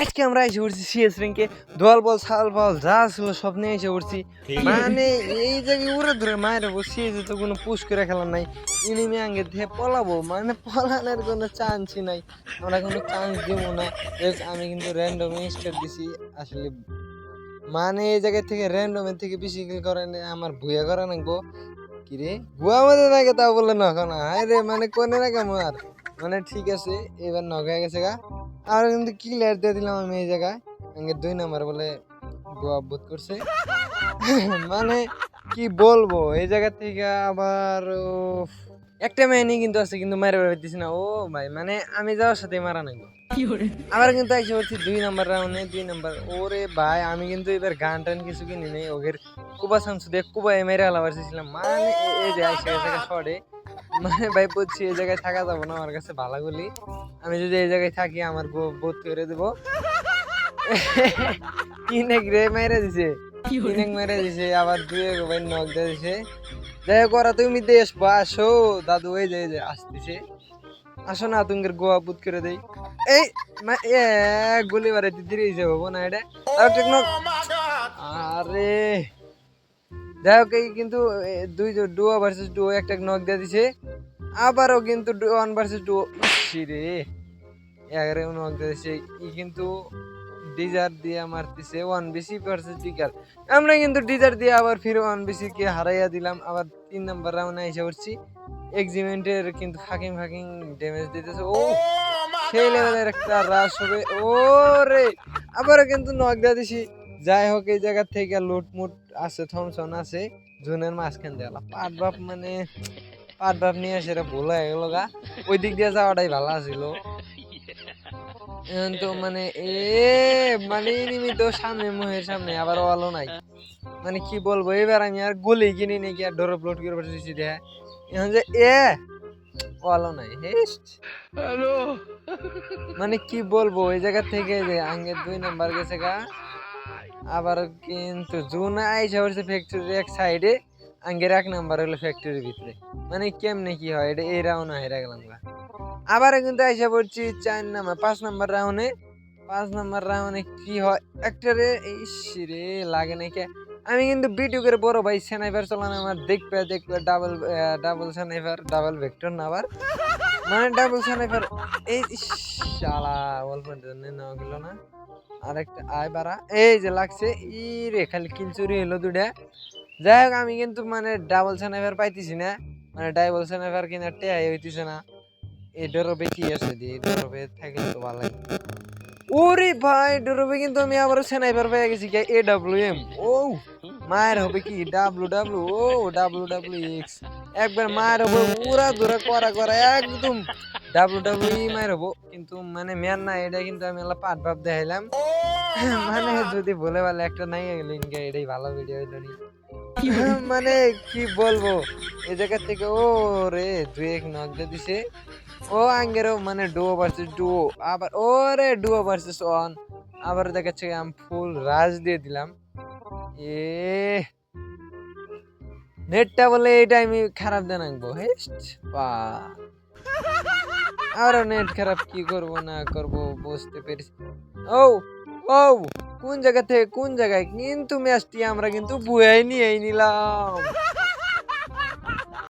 আজকে আমরা এসে পড়ছি সিএস র্যাঙ্কে দল বল সাল বল যা ছিল সব নিয়ে এসে পড়ছি মানে এই জায়গায় উড়ে ধরে মায়ের সিএসে তো কোনো পুশ করে খেলা নাই। ইনিমি আগে দিয়ে পলাবো মানে পলানোর কোনো চান্সই নাই। আমরা কোনো চান্স দিব না। আমি কিন্তু র্যান্ডম স্টার দিছি আসলে মানে এই জায়গা থেকে র্যান্ডমের থেকে বেশি করে না, আমার ভুয়া করা নাকবো কি রে ভুয়া মধ্যে নাকি তা বললে নখন হায় রে মানে কোনে না রাখে আমার মানে ঠিক আছে এবার নখ হয়ে গেছে গা। আর কিন্তু কি ক্লিয়ার দিয়ে দিলাম আমি এই জায়গায়। দুই নাম্বার বলে গোয়া বোধ করছে। মানে কি বলব এই জায়গা থেকে আবার একটা মেয়ে কিন্তু আছে কিন্তু মারে বেড়ে দিছি না। ও ভাই মানে আমি যাওয়ার সাথে মারা নাই আবার কিন্তু এসে বলছি দুই নাম্বার রাউন্ডে দুই নাম্বার ওরে ভাই আমি কিন্তু এবার গান টান কিছু কিনি নেই। ওদের কুবা শামসু দিয়ে কুবা মেরে আলা পারছিলাম মানে এই যে আইসা গেছে শর্টে। মানে ভাই বলছি এই জায়গায় থাকা যাব না আমার কাছে ভালো গুলি। আমি যদি এই জায়গায় থাকি, আমার বোধ করে দেবো। কিনেক রে, মেরে দিছে। কিনেক মেরে দিছে, আবার এক ভাই দিয়ে দিছে। যাই হোক, ওরা তুমি দেশ আসো দাদু ওই যে যে, আসতেছে। আসো না তুমি গোয়া বুত করে দেই। এই এ, গুলি মারে দিদি রয়েছে হব না এটা? আর যাই হোক, এই কিন্তু দুই ডুয়ো ভার্সেস ডুয়ো একটা নক দিয়ে দিছে। আবারও কিন্তু ওয়ান ভার্সেস ইসি রে এগারো দিছে ই কিন্তু ডিজার দিয়ে মারতেছে। ওয়ান বিসি ভার্সেস ডিকার আমরা কিন্তু ডিজার দিয়ে আবার ফির ওয়ান বিসি কে হারাইয়া দিলাম। আবার তিন নাম্বার রাউন্ডে এসে পড়ছি। এক্সিমেন্টের কিন্তু ফাঁকিং ফাঁকিং ড্যামেজ দিতেছে। ও, সেই লেভেলের একটা রাশ হবে। ও রে আবারও কিন্তু নক দিয়ে দিছি। যাই হোক, এই জায়গা থেকে লুটমুট আছে থমসন আছে। জুনের মাঝখান আলা। পাট বাপ মানে পাট বাপ নিয়ে সেটা ভুল হয়ে গেল গা। ওই দিক দিয়ে যাওয়াটাই ভালো এখন তো মানে এ মানে নিমিত সামনে মুহের সামনে আবার ওয়ালো নাই। মানে কি বলব এবার আমি আর গলি কিনি নাকি আর ডর আপলোড করে পারতেছি দেখা। এখন যে এ ওয়ালো নাই হেস্ট। মানে কি বলব এই জায়গা থেকে যে আঙ্গের দুই নাম্বার গেছে গা। আবার কিন্তু জুন আইসা হচ্ছে ফ্যাক্টরির এক সাইডে আঙ্গের এক নাম্বার হলো ফ্যাক্টরির ভিতরে। মানে কেমনে কি হয়? এটা এই রাউন্ড হেরে গেলাম গা। আবার কিন্তু আইসা পড়ছি চার নাম্বার, পাঁচ নাম্বার রাউন্ডে পাঁচ নাম্বার রাউন্ডে কি হয়? একটারে, ইস রে, লাগে নাকি আমি কিন্তু বিটু করে বড় ভাই স্যানাইপার চালানো আমার, দেখবে দেখবে double double sniper double vector না আবার মানে ডাবল স্যানাইপার এই শালা অল্পের জন্য নেওয়া গেল না। আরেকটা, আয় বাড়া। এই যে লাগছে ই রে খালি কিল চুরি হলো দুটা যাই হোক আমি কিন্তু মানে ডাবল স্যানাইপার পাইতেছি না। মানে ডাবল স্যানাইপার কিনা টেয়াই হইতেছে না। এই ডরবে কি আছে দি ডরবে থাকলে তো ভালো লাগে। ওরে ভাই ডরবে কিন্তু আমি আবার স্যানাইপার পেয়ে গেছি কি? এ ডাব্লিউ এম ও মায়ের হবে কি? ডাব্লু ডাব্লু ও ডাব্লু ডাব্লু এক্স একবার মায়ের হবে পুরা ধরে করা করা একদম ডাব্লু ডাব্লু ই মায়ের হব। কিন্তু মানে ম্যান না, এটা কিন্তু আমি এলা পাট ভাব দেখাইলাম। মানে যদি বলে বলে একটা নাই গেল ইনকা এটাই ভালো ভিডিও হইল মানে কি বলব? এই জায়গা থেকে ও রে দুই এক নক দিয়ে দিছে। ও আঙ্গেরও মানে ডুও ভার্সেস ডুও আবার ও রে ডুও ভার্সেস ওয়ান আবার দেখাচ্ছে আমি ফুল রাজ দিয়ে দিলাম। এ, নেটটা বলে এইটা আমি খারাপ দেন আনব হেস্ট পা আরও নেট খারাপ কি করব না করব বুঝতে পেরেছি। ও ও। কোন জায়গা থেকে কোন জায়গায়? কিন্তু ম্যাচটি আমরা কিন্তু বুয়াই নিয়ে নিলাম।